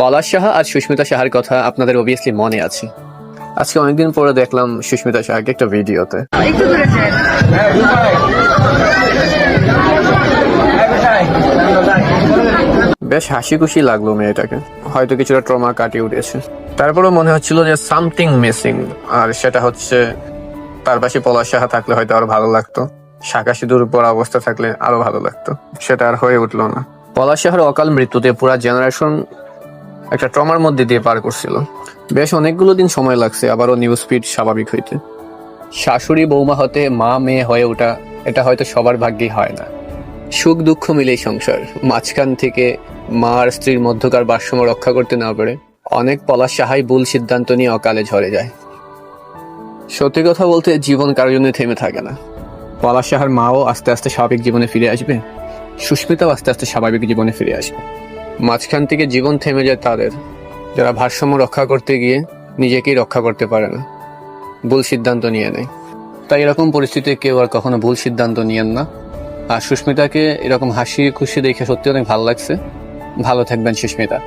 পলাশ সাহা আর সুস্মিতা সাহার কথা আপনাদের অবভিয়াসলি মনে আছে। আজকে অনেকদিন পরে দেখলাম সুস্মিতা সাহাকে একটা ভিডিওতে। বেশ হাসি খুশি লাগল মেয়েটাকে। হয়তো কিছুটা ট্রমা কাটিয়ে উঠেছে। তারপরে মনে হচ্ছিল যে সামথিং মিসিং আর সেটা হচ্ছে তার পাশে পলাশ সাহা থাকলে হয়তো আরও ভালো লাগতো। শাখা সিঁদুর পর অবস্থা থাকলে আরও ভালো লাগতো। সেটা আর হয়ে উঠল না। পলাশ সাহার অকাল মৃত্যুতে পুরা জেনারেশন একটা ট্রমার মধ্যে দিয়ে পার করছিল। বেশ অনেকগুলো দিন সময় লাগছে আবারও নিউজ স্পিড স্বাভাবিক হইতে। শাশুড়ি বৌমা হতে মা, মেয়ে হয়ে ওঠা, এটা হয়তো সবার ভাগ্যেই হয় না। সুখ দুঃখ মিলেই সংসার। মাঝখান থেকে মা আর স্ত্রীর মধ্যকার ভারসাম্য রক্ষা করতে না পারে। অনেক পলাশ সাহাই ভুল সিদ্ধান্ত নিয়ে অকালে ঝরে যায়। সত্যি কথা বলতে জীবন কারোর জন্য থেমে থাকে না। পলাশ সাহার মাও আস্তে আস্তে স্বাভাবিক জীবনে ফিরে আসবে। সুস্মিতাও আস্তে আস্তে স্বাভাবিক জীবনে ফিরে আসবে। মাঝখান থেকে জীবন থেমে যায় তাদের, যারা ভারসাম্য রক্ষা করতে গিয়ে নিজেকেই রক্ষা করতে পারে না। ভুল সিদ্ধান্ত নিয়ে নেয়। তাই এরকম পরিস্থিতিতে কেউ আর কখনো ভুল সিদ্ধান্ত নিয়েন না। আর সুস্মিতাকে এরকম হাসি খুশি দেখে সত্যি অনেক ভালো লাগছে। ভালো থাকবেন সুস্মিতা।